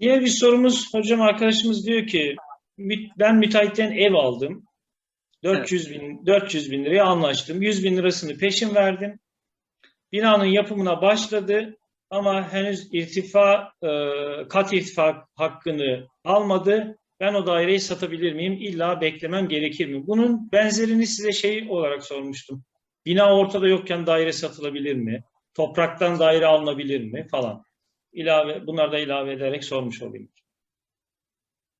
Diğer bir sorumuz hocam arkadaşımız diyor ki "Mü- ben müteahhitten ev aldım. 400 bin, 400 bin liraya anlaştım. 100 bin lirasını peşin verdim. Binanın yapımına başladı ama henüz irtifa, e, kat irtifa hakkını almadı. Ben o daireyi satabilir miyim? İlla beklemem gerekir mi? Bunun benzerini size şey olarak sormuştum. Bina ortada yokken daire satılabilir mi? Topraktan daire alınabilir mi? Falan. İlave, bunları da ilave ederek sormuş olayım.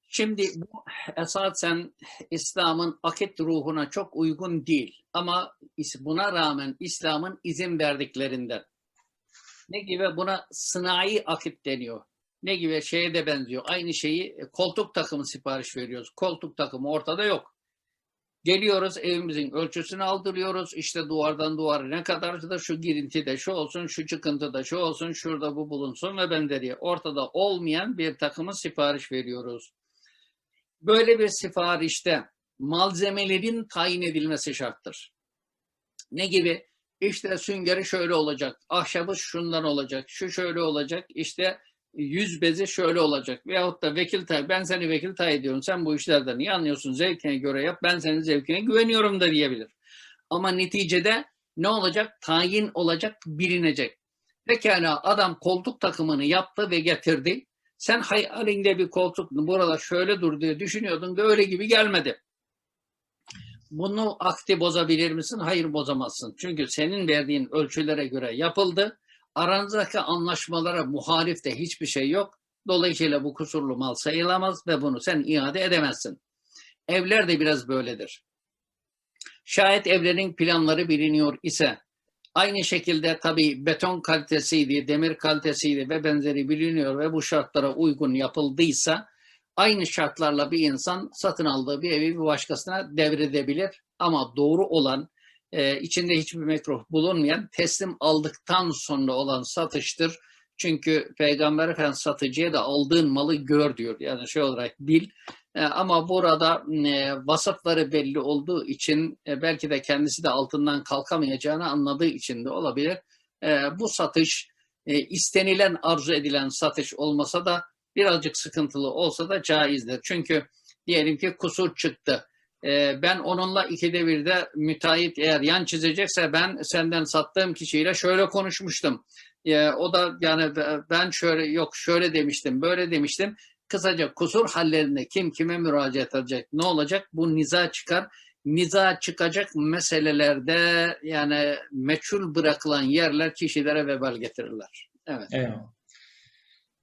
Şimdi bu esasen İslam'ın akit ruhuna çok uygun değil. Ama buna rağmen İslam'ın izin verdiklerinden. Ne gibi? Buna sınai akit deniyor. Ne gibi? Şeye de benziyor. Aynı şeyi e, koltuk takımı sipariş veriyoruz. Koltuk takımı ortada yok. Geliyoruz evimizin ölçüsünü aldırıyoruz. İşte duvardan duvara ne kadar da şu girinti de şu olsun, şu çıkıntı da şu olsun, şurada bu bulunsun ve benzeri. Ortada olmayan bir takımı sipariş veriyoruz. Böyle bir siparişte malzemelerin tayin edilmesi şarttır. Ne gibi? İşte süngeri şöyle olacak, ahşabı şundan olacak, şu şöyle olacak, işte yüz bezi şöyle olacak. Veyahut da vekil tay, ben seni vekil tay ediyorum, sen bu işlerden iyi anlıyorsun, zevkine göre yap, ben senin zevkine güveniyorum da diyebilir. Ama neticede ne olacak? Tayin olacak, bilinecek. Pekala adam koltuk takımını yaptı ve getirdi. Sen hayalinde bir koltuk burada şöyle dur diye düşünüyordun da öyle gibi gelmedi. Bunu akti bozabilir misin? Hayır bozamazsın. Çünkü senin verdiğin ölçülere göre yapıldı. Aranızdaki anlaşmalara muhalif de hiçbir şey yok. Dolayısıyla bu kusurlu mal sayılamaz ve bunu sen iade edemezsin. Evler de biraz böyledir. Şayet evlerin planları biliniyor ise Aynı şekilde tabii beton kalitesiydi, demir kalitesiydi ve benzeri biliniyor ve bu şartlara uygun yapıldıysa aynı şartlarla bir insan satın aldığı bir evi bir başkasına devredebilir. Ama doğru olan, e, içinde hiçbir mekruh bulunmayan teslim aldıktan sonra olan satıştır. Çünkü Peygamber Efendimiz satıcıya da aldığın malı gör diyor. Yani şey olarak bil. E, ama burada e, vasıfları belli olduğu için e, belki de kendisi de altından kalkamayacağını anladığı için de olabilir. E, bu satış e, istenilen arzu edilen satış olmasa da birazcık sıkıntılı olsa da caizdir. Çünkü diyelim ki kusur çıktı. E, ben onunla ikide birde müteahhit eğer yan çizecekse ben senden sattığım kişiyle şöyle konuşmuştum. E, o da yani ben şöyle yok şöyle demiştim böyle demiştim. Kısaca kusur hallerinde kim kime müracaat edecek ne olacak bu niza çıkar. Niza çıkacak meselelerde yani meçhul bırakılan yerler kişilere vebal getirirler. Evet. Eyvallah.